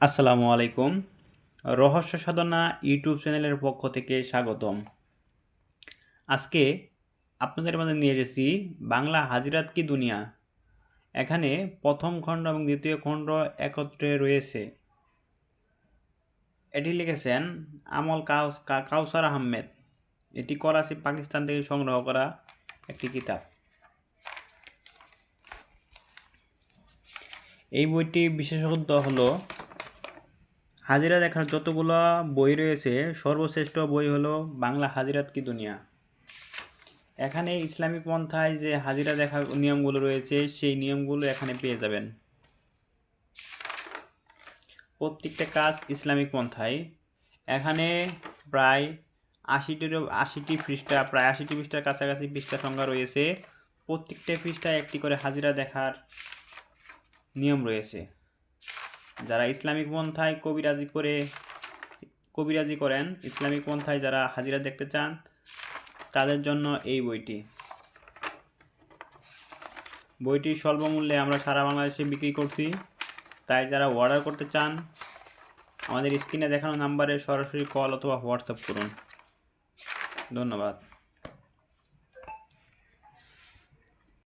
আসসালামু আলাইকুম। রহস্য সাধনা ইউটিউব চ্যানেলের পক্ষ থেকে স্বাগতম। আজকে আপনাদের মাঝে নিয়ে এসেছি বাংলা হাজিরাত কি দুনিয়া? এখানে প্রথম খণ্ড এবং দ্বিতীয় খণ্ড একত্রে রয়েছে। এটি লিখেছেন আমল কাউস কাউসার আহমেদ। এটি করাচি, পাকিস্তান থেকে সংগ্রহ করা একটি কিতাব। এই বইটি বিশেষত্ব হলো হাজিরা দেখার যতগুলো বই রয়েছে, সর্বশ্রেষ্ঠ বই হলো বাংলা হাজিরাত কি দুনিয়া। এখানে ইসলামিক পন্থায় যে হাজিরা দেখার নিয়মগুলো রয়েছে, সেই নিয়মগুলো এখানে পেয়ে যাবেন। প্রত্যেকটা কাজ ইসলামিক পন্থায়। এখানে প্রায় আশিটির, আশিটি পৃষ্ঠা, প্রায় আশিটি পৃষ্ঠার কাছাকাছি পৃষ্ঠা সংখ্যা রয়েছে। প্রত্যেকটা পৃষ্ঠায় একটি করে হাজিরা দেখার নিয়ম রয়েছে। যারা ইসলামিক পন্থায় কবিরাজি করে, কবিরাজি করেন, ইসলামিক পন্থায় যারা হাজিরা দেখতে চান, তাদের জন্য এই বইটি। বইটি স্বল্প মূল্যে আমরা সারা বাংলাদেশে বিক্রি করছি। তাই যারা অর্ডার করতে চান, আমাদের স্ক্রিনে দেখানো নাম্বারে সরাসরি কল অথবা হোয়াটসঅ্যাপ করুন। ধন্যবাদ।